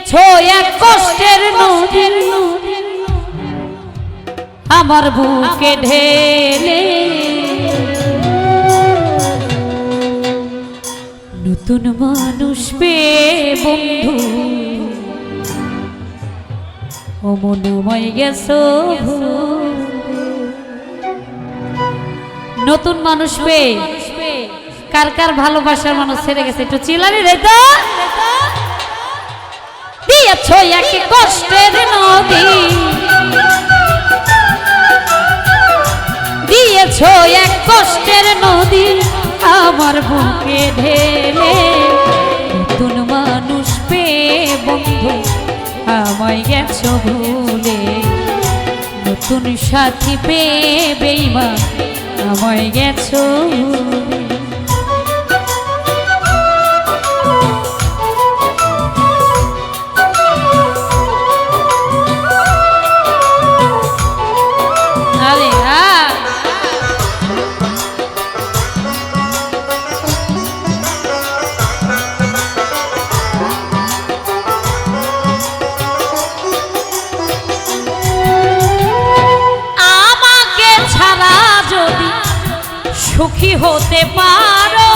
দিয়েছ এক কষ্টের নদী আমার বুকে ঢেলে। নতুন মানুষ পেয়ে বন্ধু, অমনময় গেছো নতুন মানুষ পে কার কার ভালোবাসার মানুষ ছেড়ে গেছে? একটু চিলারি রে তো। দিয়েছ এক কষ্টের নদী। দিয়েছ এক কষ্টের নদী আমার বুকে ঢেলে। নতুন মানুষ পেয়ে বন্ধু আমায় গেছ ভুলে। নতুন সাথী পেয়ে বেইমা আমায় গেছ ভুলে। সুখী হতে পারো,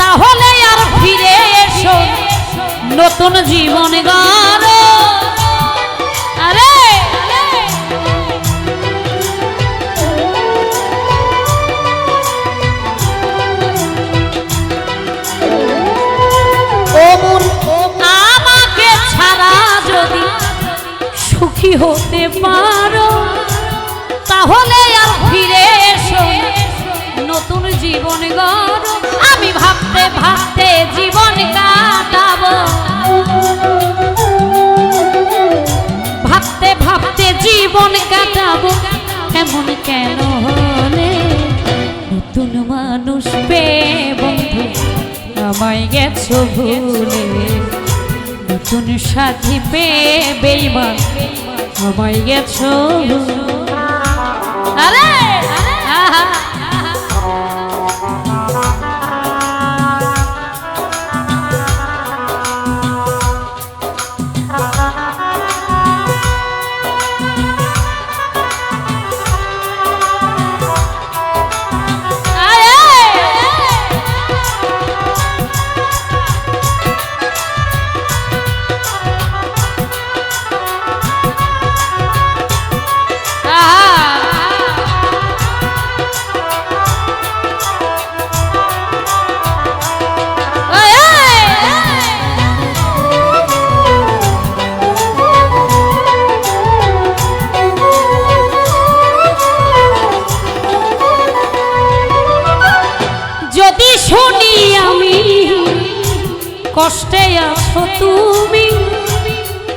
তাহলে আর ফিরে এসো, নতুন জীবন গারো আমাকে ছাড়া যদি সুখী হতে পারো, তাহলে আর ফিরে এসো নতুন জীবন গড়ো। আমি ভাবতে ভাবতে জীবন কাটাবো। ভাবতে ভাবতে জীবন কাটাবো। এমন কেন হলে নতুন মানুষ পেয়ে বন্ধু আমায় গেছো ভুলে। নতুন সাথী পেয়ে বেইমান আমায় গেছো ভুলে। কষ্টে আছো তুমি?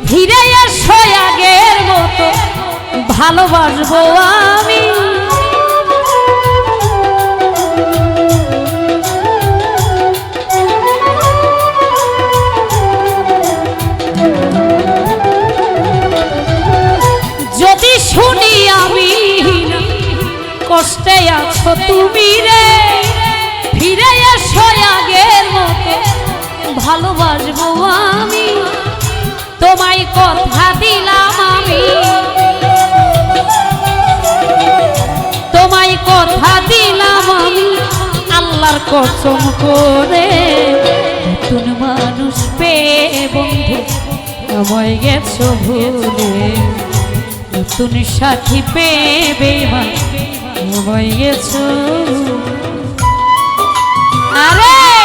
ফিরে এসো আগের মতো, ভালোবাসবো আমি। যদি শুনি আমি, কষ্টে আছো তুমি রে, ফিরে ভালোবাসবো আমি। তোমায় কথা দিলাম আমি। তোমায় কথা দিলাম আমি। আল্লাহর কসম করে নতুন মানুষ পেয়ে বন্ধু আমায় গেছো ভুলে। নতুন সাথী পেয়ে বেমান আমায় গেছো। আরে!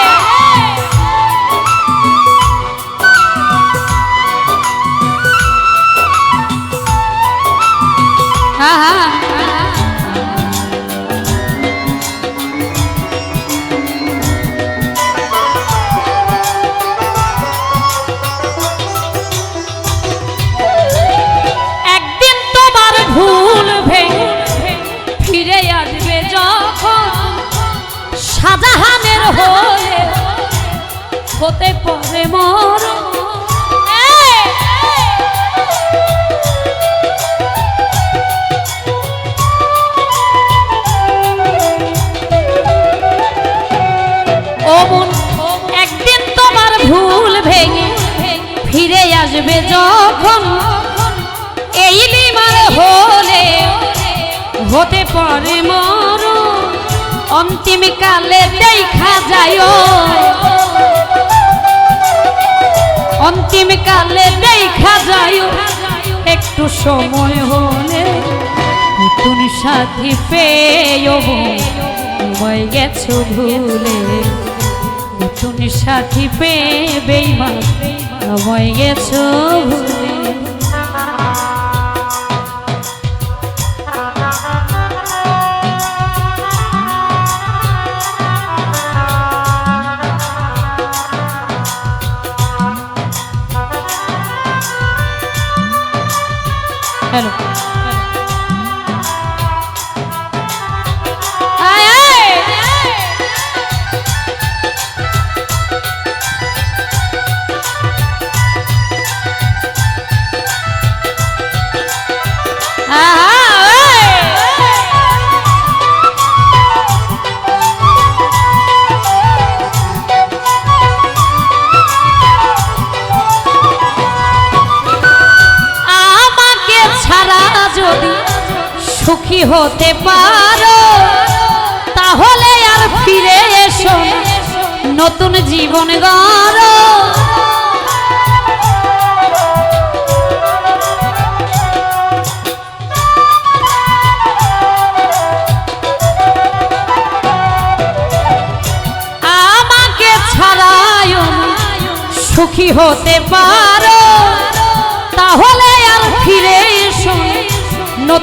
হতে পারে মর অন্তিম কালে দেখা যায় অন্তিম কালে দেখা যায় একটু সময় হলে নতুন সাথী পেয়ে সময় গেছো ভুলে। নতুন সাথী পেয়ে বেইমান সময় গেছো ভুলে। সুখী হতে পারো, তাহলে আর ফিরে এসো নতুন জীবন গড়ো। আমাকে ছাড়াই সুখী হতে পারো।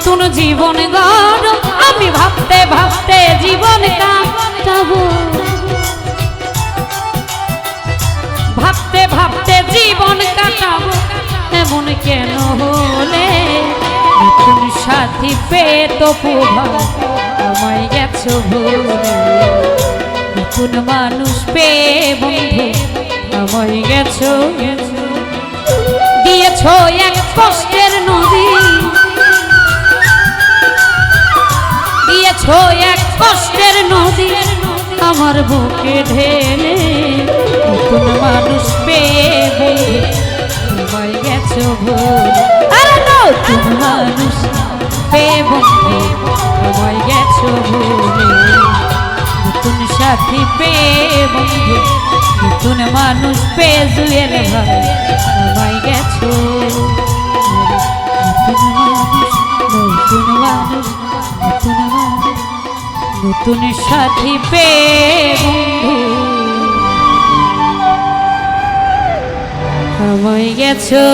নতুন জীবন গড়। আমি ভাবতে ভাবতে জীবন কাটাবো। ভাবতে ভাবতে জীবন কাটাবো। এমন কেন হলে? নতুন সাথী পেয়ে তো আমায় গেছো ভুলে। নতুন মানুষ পেয়ে বন্ধু। আমায় গেছো। দিয়েছ এক কষ্টের নদী। দিয়েছ এক কষ্টের নদী, আমার বুকে ঢেলে নতুন মানুষ পেয়ে আমায় গেছো আরে নতুন মানুষ পেয়ে বন্ধু আমায় গেছো নতুন সাথী পেয়ে নতুন মানুষ পেয়ে জুয়েল ভাই আমায় গেছো নতুন মানুষ নতুন মানুষ নতুন মানুষ নতুন সাথী পে আমায় গেছো